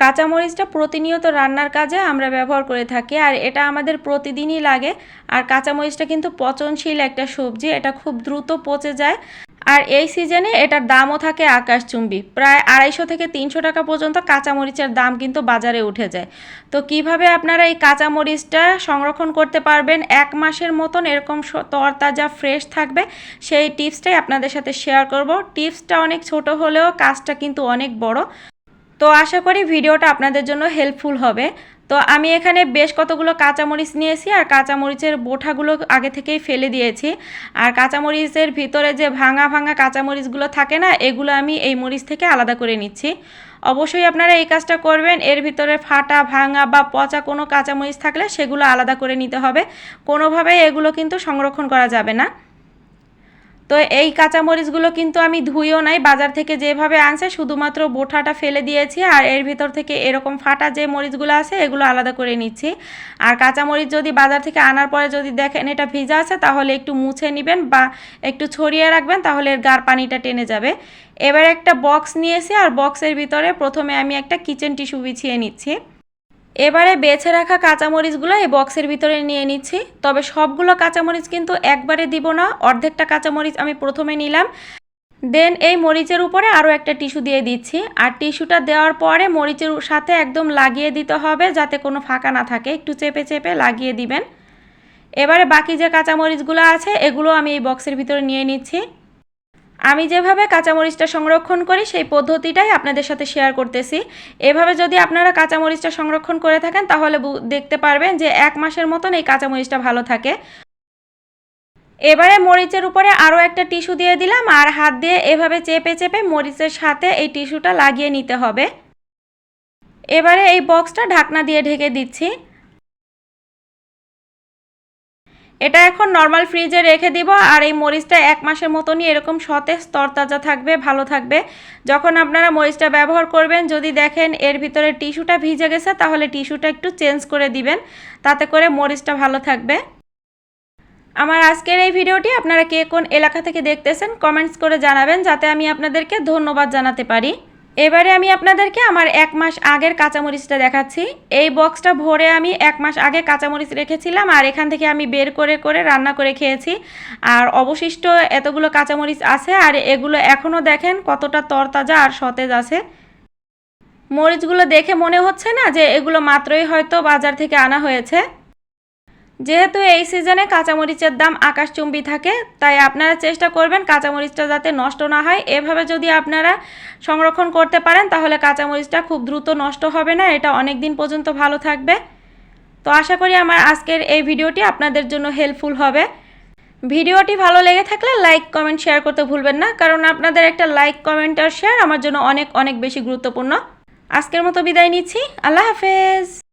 কাঁচামরিচটা প্রতিনিয়ত রান্নার কাজে আমরা ব্যবহার করে থাকি, আর এটা আমাদের প্রতিদিনই লাগে। আর কাঁচামরিচটা কিন্তু পচনশীল একটা সবজি, এটা খুব দ্রুত পচে যায়। আর এই সিজনে এটার দামও থাকে আকাশচুম্বী। প্রায় আড়াইশো থেকে তিনশো টাকা পর্যন্ত কাঁচামরিচের দাম কিন্তু বাজারে উঠে যায়। তো কীভাবে আপনারা এই কাঁচামরিচটা সংরক্ষণ করতে পারবেন, এক মাসের মতন এরকম তরতাজা ফ্রেশ থাকবে, সেই টিপসটাই আপনাদের সাথে শেয়ার করব। টিপসটা অনেক ছোট হলেও কাজটা কিন্তু অনেক বড়। তো আশা করি ভিডিওটা আপনাদের জন্য হেল্পফুল হবে। তো আমি এখানে বেশ কতগুলো কাঁচামরিচ নিয়েছি আর কাঁচামরিচের বোঠাগুলো আগে থেকেই ফেলে দিয়েছি। আর কাঁচামরিচের ভিতরে যে ভাঙা ভাঙা কাঁচামরিচগুলো থাকে না, এগুলো আমি এই মরিচ থেকে আলাদা করে নিচ্ছি। অবশ্যই আপনারা এই কাজটা করবেন। এর ভিতরে ফাটা, ভাঙা বা পচা কোনো কাঁচামরিচ থাকলে সেগুলো আলাদা করে নিতে হবে। কোনোভাবেই এগুলো কিন্তু সংরক্ষণ করা যাবে না। তো এই কাঁচামরিচগুলো কিন্তু আমি ধুইও নাই। বাজার থেকে যেভাবে আনছে, শুধুমাত্র বোঠাটা ফেলে দিয়েছি আর এর ভিতর থেকে এরকম ফাটা যে মরিচগুলো আছে, এগুলো আলাদা করে নিচ্ছি। আর কাঁচামরিচ যদি বাজার থেকে আনার পরে যদি দেখেন এটা ভিজা আছে, তাহলে একটু মুছে নেবেন বা একটু ছড়িয়ে রাখবেন, তাহলে এর গার পানিটা টেনে যাবে। এবার একটা বক্স নিয়েছি আর বক্সের ভিতরে প্রথমে আমি একটা কিচেন টিস্যু বিছিয়ে নিচ্ছি। এবারে বেছে রাখা কাঁচামরিচগুলো এই বক্সের ভিতরে নিয়ে নিচ্ছি। তবে সবগুলো কাঁচামরিচ কিন্তু একবারে দিব না, অর্ধেকটা কাঁচামরিচ আমি প্রথমে নিলাম। দেন এই মরিচের উপরে আরও একটা টিস্যু দিয়ে দিচ্ছি। আর টিস্যুটা দেওয়ার পরে মরিচের সাথে একদম লাগিয়ে দিতে হবে যাতে কোনো ফাঁকা না থাকে। একটু চেপে চেপে লাগিয়ে দিবেন। এবারে বাকি যে কাঁচামরিচগুলো আছে, এগুলো আমি এই বক্সের ভিতরে নিয়ে নিচ্ছি। আমি যেভাবে কাঁচামরিচটা সংরক্ষণ করি, সেই পদ্ধতিটাই আপনাদের সাথে শেয়ার করতেছি। এভাবে যদি আপনারা কাঁচামরিচটা সংরক্ষণ করে থাকেন, তাহলে দেখতে পারবেন যে এক মাসের মতন এই কাঁচামরিচটা ভালো থাকে। এবারে মরিচের উপরে আরও একটা টিস্যু দিয়ে দিলাম, আর হাত দিয়ে এভাবে চেপে চেপে মরিচের সাথে এই টিস্যুটা লাগিয়ে নিতে হবে। এবারে এই বক্সটা ঢাকনা দিয়ে ঢেকে দিচ্ছি। এটা এখন নর্মাল ফ্রিজে রেখে দিব, আর এই মরিচটা এক মাসের মতনই এরকম সতেজ, তরতাজা থাকবে, ভালো থাকবে। যখন আপনারা মরিচটা ব্যবহার করবেন, যদি দেখেন এর ভিতরে টিস্যুটা ভিজে গেছে, তাহলে টিস্যুটা একটু চেঞ্জ করে দিবেন, তাতে করে মরিচটা ভালো থাকবে। আমার আজকের এই ভিডিওটি আপনারা কে কোন এলাকা থেকে দেখতেছেন কমেন্টস করে জানাবেন, যাতে আমি আপনাদেরকে ধন্যবাদ জানাতে পারি। এবারে আমি আপনাদেরকে আমার এক মাস আগের কাঁচামরিচটা দেখাচ্ছি। এই বক্সটা ভরে আমি এক মাস আগে কাঁচামরিচ রেখেছিলাম আর এখান থেকে আমি বের করে করে রান্না করে খেয়েছি। আর অবশিষ্ট এতগুলো কাঁচামরিচ আছে আর এগুলো এখনও দেখেন কতটা তরতাজা আর সতেজ আছে। মরিচগুলো দেখে মনে হচ্ছে না যে এগুলো মাত্রই হয়তো বাজার থেকে আনা হয়েছে। যেহেতু এই সিজনে কাঁচামরিচের দাম আকাশচুম্বী থাকে, তাই আপনারা চেষ্টা করবেন কাঁচামরিচটা যাতে নষ্ট না হয়। এভাবে যদি আপনারা সংরক্ষণ করতে পারেন, তাহলে কাঁচামরিচটা খুব দ্রুত নষ্ট হবে না। এটা অনেক দিন পর্যন্ত ভালো থাকবে। তো আশা করি আমার আজকের এই ভিডিওটি আপনাদের জন্য হেল্পফুল হবে। ভিডিওটি ভালো লেগে থাকলে লাইক কমেন্ট শেয়ার করতে ভুলবেন না, কারণ আপনাদের একটা লাইক কমেন্ট আর শেয়ার আমার জন্য অনেক অনেক বেশি গুরুত্বপূর্ণ। আজকের মতো বিদায় নিচ্ছি। আল্লাহ হাফেজ।